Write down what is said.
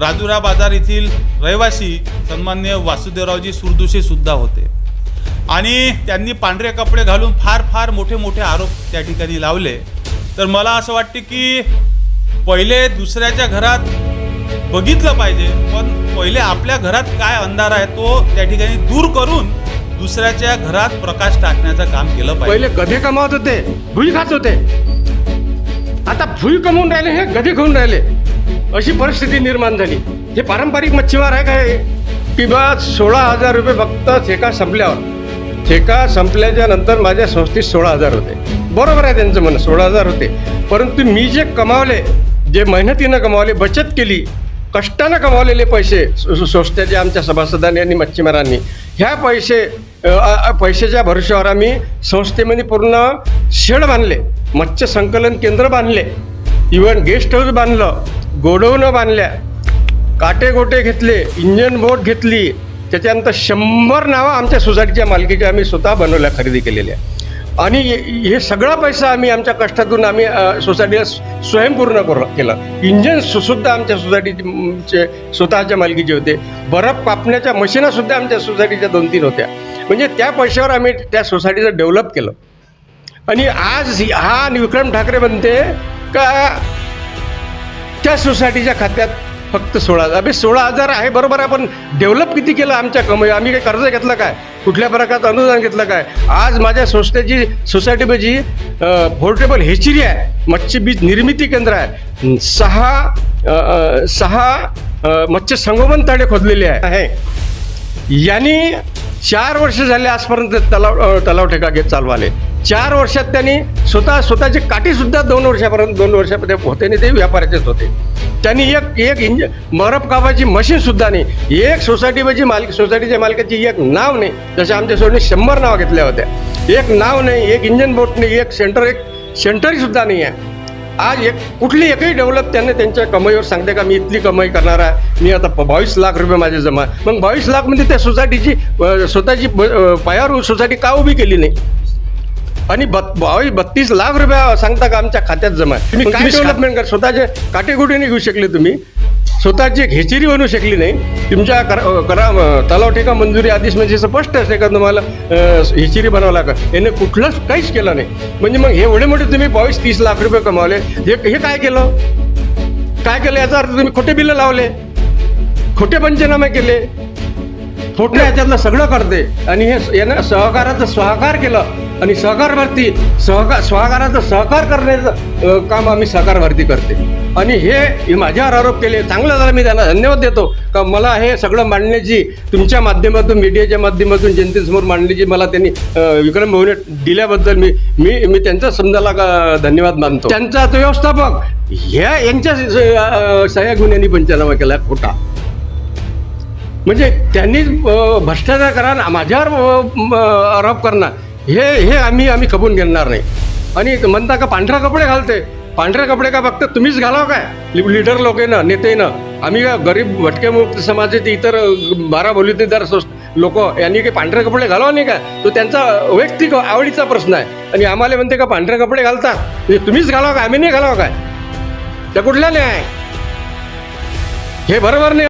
राजुरा बाजार येथील रहिवासी सन्मान्य वासुदेवरावजी सुरदुशे सुद्धा होते. आणि त्यांनी पांढरे कपडे घालून फार फार मोठे मोठे आरोप त्या ठिकाणी लावले. तर मला असं वाटते की पहिले दुसऱ्याच्या घरात बघितलं पाहिजे पण पहिले आपल्या घरात काय अंधार आहे तो त्या ठिकाणी दूर करून दुसऱ्याच्या घरात प्रकाश टाकण्याचं काम केलं पाहिजे. पहिले गधे कमावत होते भुई खात होते. आता भुई कमवून राहिले हे गधे खाऊन राहिले. अशी परिस्थिती निर्माण झाली. हे पारंपरिक मच्छीमार आहे काय किंवा सोळा हजार रुपये फक्त ठेका संपल्यावर. ठेका संपल्याच्या नंतर माझ्या संस्थेत सोळा हजार होते. बरोबर आहे त्यांचं म्हणणं सोळा हजार होते. परंतु मी जे कमावले जे मेहनतीनं कमावले बचत केली कष्टानं कमावलेले पैसे सो- संस्थेच्या आमच्या सभासदांनी आणि मच्छीमारांनी ह्या पैसे पैशाच्या भरोश्यावर आम्ही संस्थेमध्ये पूर्ण शेड बांधले मत्स्य संकलन केंद्र बांधले इवन गेस्ट हाऊस बांधलं गोडवणं बांधल्या काटे गोटे घेतले इंजन बोट घेतली त्याच्यानंतर शंभर नावं आमच्या सोसायटीच्या मालकीच्या आम्ही स्वतः बनवल्या खरेदी केलेल्या. आणि हे सगळा पैसा आम्ही आमच्या कष्टातून आम्ही सोसायटीला स्वयंपूर्ण करू केलं. इंजन सुसुद्धा आमच्या सोसायटीचे स्वतःच्या मालकीचे होते. बरफ कापण्याच्या मशीनासुद्धा आमच्या सोसायटीच्या दोन तीन होत्या. म्हणजे त्या पैशावर आम्ही त्या सोसायटीचं डेव्हलप केलं. आणि आज हा विक्रम ठाकरे म्हणते का त्या सोसायटीच्या खात्यात फक्त सोळा हजार. अबे सोळा हजार आहे बरोबर आहे पण डेव्हलप किती केलं आमच्या कमाई आम्ही काही कर्ज घेतलं काय? कुठल्या प्रकारचं अनुदान घेतलं काय? आज माझ्या संस्थेची सोसायटीमध्ये पोर्टेबल हेचरी आहे. मत्स्य बीज निर्मिती केंद्र आहे. सहा सहा मत्स्य संगोपन तळे खोदलेले आहे. यांनी चार वर्ष झाले आजपर्यंत तलाव तलाव ठेका घेत चालवाले. चार वर्षात त्यांनी स्वतः स्वतःचे काठीसुद्धा दोन वर्षापर्यंत दोन वर्षापर्यंत होते आणि ते व्यापाराचेच होते. त्यांनी एक एक इंज मरप कापाची मशीनसुद्धा नाही. एक सोसायटीची मालक सोसायटीच्या मालकाची एक नाव नाही. जसे आमच्या सोडणी शंभर नावं घेतल्या होत्या. एक नाव नाही एक इंजन बोट नाही एक सेंटर एक सेंटरसुद्धा नाही आहे. आज एक कुठली एकही डेव्हलप त्यांनी त्यांच्या कमाईवर सांगते का मी इतकी कमाई करणार आहे मी आता बावीस लाख रुपये माझे जमा. मग बावीस लाखमध्ये त्या सोसायटीची स्वतःची ब- पायावर सोसायटी का उभी केली नाही? आणि बावीस बत्तीस लाख रुपये सांगता का आमच्या खात्यात जमा? आहे. तुम्ही काय डेव्हलपमेंट कर. स्वतःचे काटेकुटे घेऊ शकले तुम्ही. स्वतःची एक हेचेरी बनवू शकली नाही. तुमच्या करा करा तलाव ठेका मंजुरी आदेश म्हणजे स्पष्ट असते का तुम्हाला? हेचेरी बनावं लागत याने कुठलंच काहीच केलं नाही. म्हणजे मग हे एवढे मोठे तुम्ही बावीस तीस लाख रुपये कमावले. हे हे काय केलं? काय केलं? याचा अर्थ तुम्ही खोटे बिलं लावले. खोटे पंचनामे केले. खोटे याच्यातलं सगळं करते. आणि हे यानं सहकाराचं सहकार केलं. आणि सहकार भरती सहकार सहकाराचं सहकार करण्याचं काम आम्ही सहकार भरती करते. आणि हे माझ्यावर आरोप केले. चांगलं झालं. मी त्यांना धन्यवाद देतो. का मला हे सगळं मांडण्याची तुमच्या माध्यमातून मीडियाच्या माध्यमातून जनतेसमोर मांडण्याची मला त्यांनी विक्रम भवने दिल्याबद्दल मी मी मी त्यांचा समजाला धन्यवाद मानतो. त्यांचा तो व्यवस्थापक ह्या यांच्या सह्या गुन्ह्यांनी यांनी पंचनामा केला खोटा. म्हणजे त्यांनी भ्रष्टाचार करा माझ्यावर आरोप करणार हे हे आम्ही आम्ही कबूल घेणार नाही. आणि म्हणता का पांढरे कपडे घालते. पांढरे कपडे का फक्त तुम्हीच घालाव काय? लि- लीडर लोकेनं नेतेनं. आम्ही का गरीब भटके मुक्त समाजाचे इतर अ, बारा बोलीतेदार लोक यांनी काही पांढरे कपडे घालावं नाही का तो त्यांचा वैयक्तिक आवडीचा प्रश्न आहे. आणि आम्हाला म्हणते का पांढरे कपडे घालतात म्हणजे तुम्हीच घालावं का आम्ही नाही घालावं काय? त्या कुठल्या नाही आहे हे बरोबर नाही.